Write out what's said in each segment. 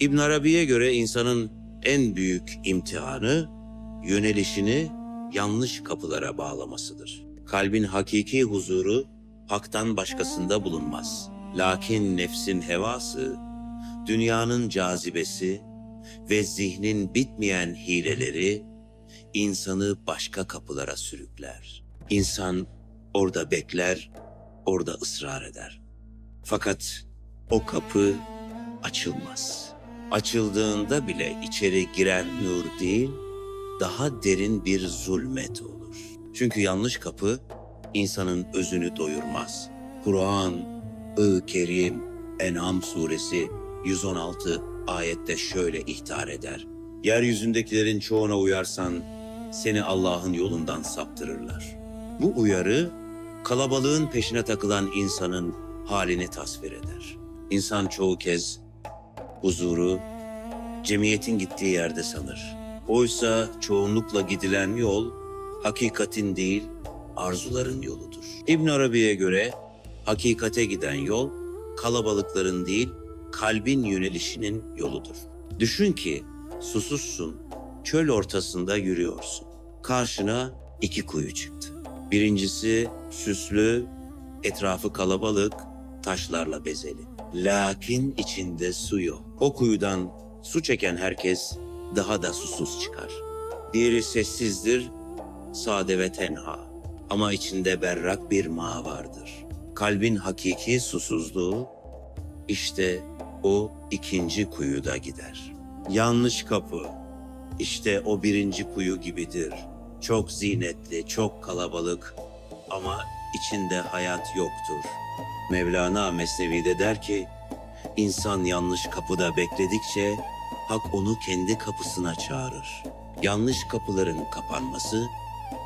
İbn Arabi'ye göre insanın en büyük imtihanı yönelişini yanlış kapılara bağlamasıdır. Kalbin hakiki huzuru haktan başkasında bulunmaz. Lakin nefsin hevası, dünyanın cazibesi ve zihnin bitmeyen hileleri insanı başka kapılara sürükler. İnsan orada bekler, orada ısrar eder. Fakat o kapı açılmaz. Açıldığında bile içeri giren nur değil, daha derin bir zulmet olur. Çünkü yanlış kapı insanın özünü doyurmaz. Kur'an, I Kerim, En'am suresi 116 ayette şöyle ihtar eder. Yeryüzündekilerin çoğuna uyarsan seni Allah'ın yolundan saptırırlar. Bu uyarı kalabalığın peşine takılan insanın halini tasvir eder. İnsan çoğu kez huzuru cemiyetin gittiği yerde sanır. Oysa çoğunlukla gidilen yol hakikatin değil arzuların yoludur. İbn Arabi'ye göre hakikate giden yol kalabalıkların değil kalbin yönelişinin yoludur. Düşün ki susuzsun, çöl ortasında yürüyorsun. Karşına iki kuyu çıktı. Birincisi süslü, etrafı kalabalık, taşlarla bezeli. Lakin içinde su yok. O kuyudan su çeken herkes daha da susuz çıkar. Diğeri sessizdir, sade ve tenha. Ama içinde berrak bir mağ vardır. Kalbin hakiki susuzluğu işte o ikinci kuyuda gider. Yanlış kapı. İşte o birinci kuyu gibidir. Çok zinetli, çok kalabalık ama içinde hayat yoktur. Mevlana Mesnevi'de der ki, insan yanlış kapıda bekledikçe hak onu kendi kapısına çağırır. Yanlış kapıların kapanması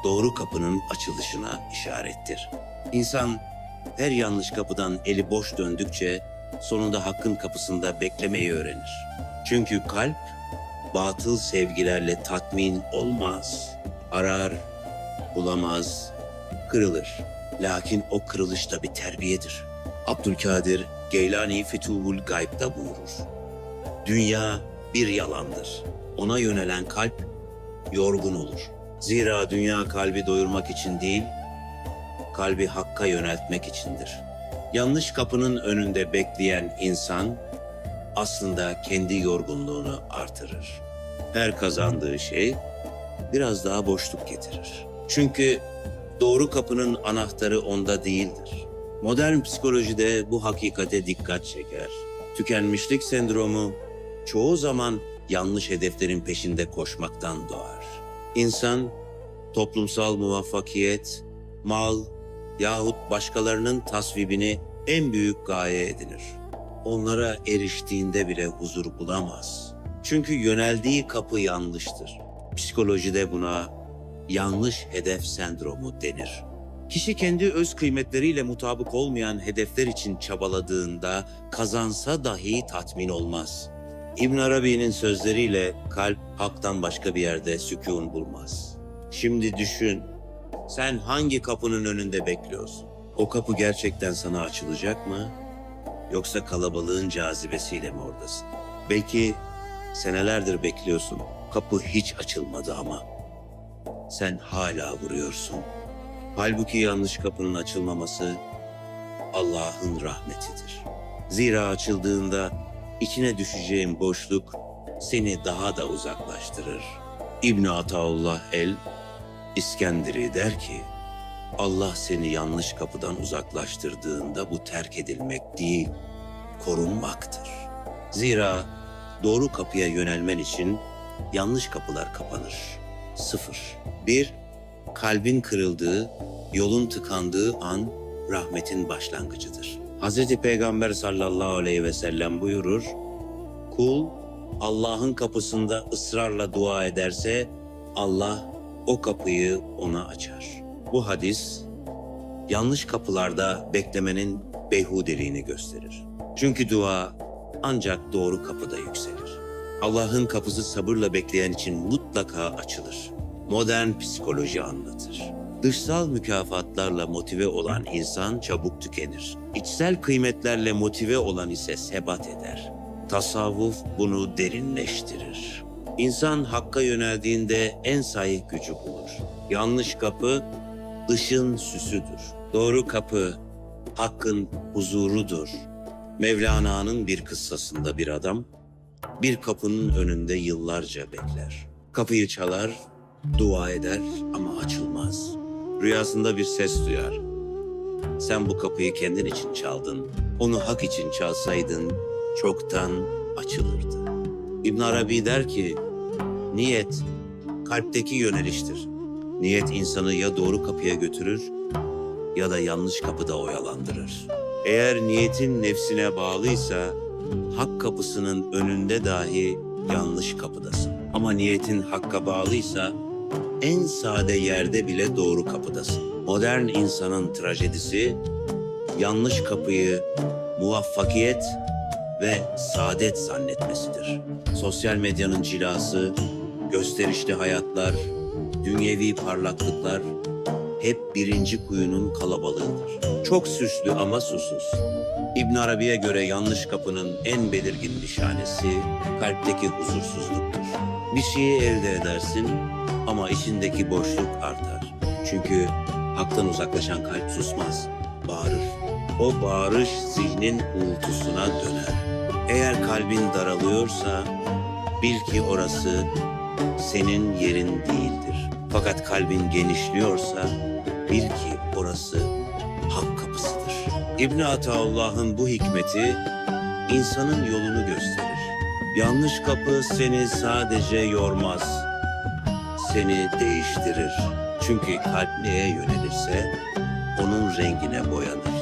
doğru kapının açılışına işarettir. İnsan her yanlış kapıdan eli boş döndükçe sonunda hakkın kapısında beklemeyi öğrenir. Çünkü kalp batıl sevgilerle tatmin olmaz. Arar, bulamaz, kırılır. Lakin o kırılış da bir terbiyedir. Abdülkadir Geylani Fütuhul Gayb'da buyurur. Dünya bir yalandır. Ona yönelen kalp yorgun olur. Zira dünya kalbi doyurmak için değil, kalbi hakka yöneltmek içindir. Yanlış kapının önünde bekleyen insan aslında kendi yorgunluğunu artırır. Her kazandığı şey biraz daha boşluk getirir. Çünkü doğru kapının anahtarı onda değildir. Modern psikolojide bu hakikate dikkat çeker. Tükenmişlik sendromu çoğu zaman yanlış hedeflerin peşinde koşmaktan doğar. İnsan toplumsal muvaffakiyet, mal yahut başkalarının tasvibini en büyük gaye edinir. Onlara eriştiğinde bile huzur bulamaz. Çünkü yöneldiği kapı yanlıştır. Psikolojide buna yanlış hedef sendromu denir. Kişi kendi öz kıymetleriyle mutabık olmayan hedefler için çabaladığında kazansa dahi tatmin olmaz. İbn Arabi'nin sözleriyle kalp haktan başka bir yerde sükun bulmaz. Şimdi düşün, sen hangi kapının önünde bekliyorsun? O kapı gerçekten sana açılacak mı? Yoksa kalabalığın cazibesiyle mi oradasın? Belki senelerdir bekliyorsun. Kapı hiç açılmadı ama sen hala vuruyorsun. Halbuki yanlış kapının açılmaması Allah'ın rahmetidir. Zira açıldığında içine düşeceğin boşluk seni daha da uzaklaştırır. İbn Ataullah el İskenderi der ki, Allah seni yanlış kapıdan uzaklaştırdığında bu terk edilmek değil, korunmaktır. Zira doğru kapıya yönelmen için yanlış kapılar kapanır. Sıfır. Bir, kalbin kırıldığı, yolun tıkandığı an rahmetin başlangıcıdır. Hazreti Peygamber sallallahu aleyhi ve sellem buyurur, kul Allah'ın kapısında ısrarla dua ederse Allah o kapıyı ona açar. Bu hadis yanlış kapılarda beklemenin beyhudeliğini gösterir. Çünkü dua ancak doğru kapıda yükselir. Allah'ın kapısı sabırla bekleyen için mutlaka açılır. Modern psikoloji anlatır. Dışsal mükafatlarla motive olan insan çabuk tükenir. İçsel kıymetlerle motive olan ise sebat eder. Tasavvuf bunu derinleştirir. İnsan hakka yöneldiğinde en sahip gücü bulur. Yanlış kapı dışın süsüdür. Doğru kapı hakkın huzurudur. Mevlana'nın bir kıssasında bir adam bir kapının önünde yıllarca bekler. Kapıyı çalar, dua eder ama açılmaz. Rüyasında bir ses duyar. Sen bu kapıyı kendin için çaldın. Onu hak için çalsaydın çoktan açılırdı. İbn Arabi der ki, niyet kalpteki yöneliştir. Niyet insanı ya doğru kapıya götürür ya da yanlış kapıda oyalandırır. Eğer niyetin nefsine bağlıysa hak kapısının önünde dahi yanlış kapıdasın. Ama niyetin hakka bağlıysa en sade yerde bile doğru kapıdasın. Modern insanın trajedisi yanlış kapıyı muvaffakiyet ve saadet zannetmesidir. Sosyal medyanın cilası, gösterişli hayatlar, dünyevi parlaklıklar hep birinci kuyunun kalabalığıdır. Çok süslü ama susuz. İbn Arabi'ye göre yanlış kapının en belirgin nişanesi kalpteki huzursuzluktur. Bir şeyi elde edersin ama içindeki boşluk artar. Çünkü haktan uzaklaşan kalp susmaz, bağırır. O bağırış zihnin uğultusuna döner. Eğer kalbin daralıyorsa bil ki orası senin yerin değildir. Fakat kalbin genişliyorsa bil ki orası hak kapısıdır. İbn Ataullah'ın bu hikmeti insanın yolunu gösterir. Yanlış kapı seni sadece yormaz, seni değiştirir. Çünkü kalp neye yönelirse onun rengine boyanır.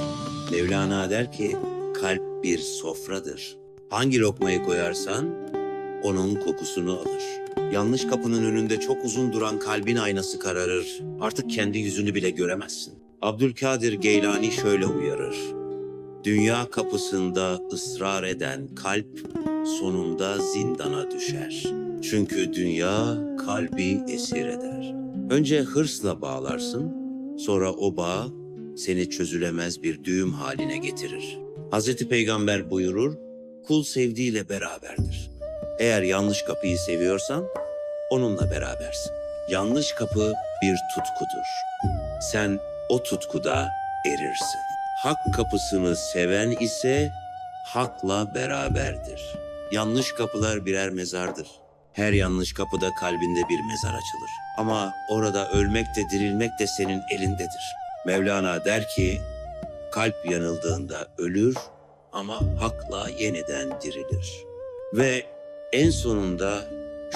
Mevlana der ki kalp bir sofradır. Hangi lokmayı koyarsan onun kokusunu alır. Yanlış kapının önünde çok uzun duran kalbin aynası kararır. Artık kendi yüzünü bile göremezsin. Abdülkadir Geylani şöyle uyarır. Dünya kapısında ısrar eden kalp sonunda zindana düşer. Çünkü dünya kalbi esir eder. Önce hırsla bağlarsın, sonra o bağ seni çözülemez bir düğüm haline getirir. Hazreti Peygamber buyurur, kul sevdiğiyle beraberdir. Eğer yanlış kapıyı seviyorsan onunla berabersin. Yanlış kapı bir tutkudur. Sen o tutkuda erirsin. Hak kapısını seven ise hakla beraberdir. Yanlış kapılar birer mezardır. Her yanlış kapıda kalbinde bir mezar açılır. Ama orada ölmek de dirilmek de senin elindedir. Mevlana der ki, kalp yanıldığında ölür ama hakla yeniden dirilir. Ve en sonunda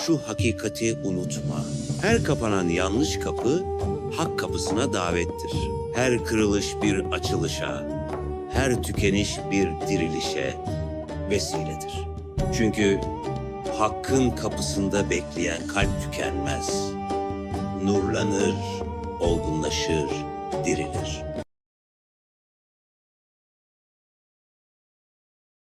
şu hakikati unutma. Her kapanan yanlış kapı hak kapısına davettir. Her kırılış bir açılışa, her tükeniş bir dirilişe vesiledir. Çünkü hakkın kapısında bekleyen kalp tükenmez. Nurlanır, olgunlaşır, dirilir.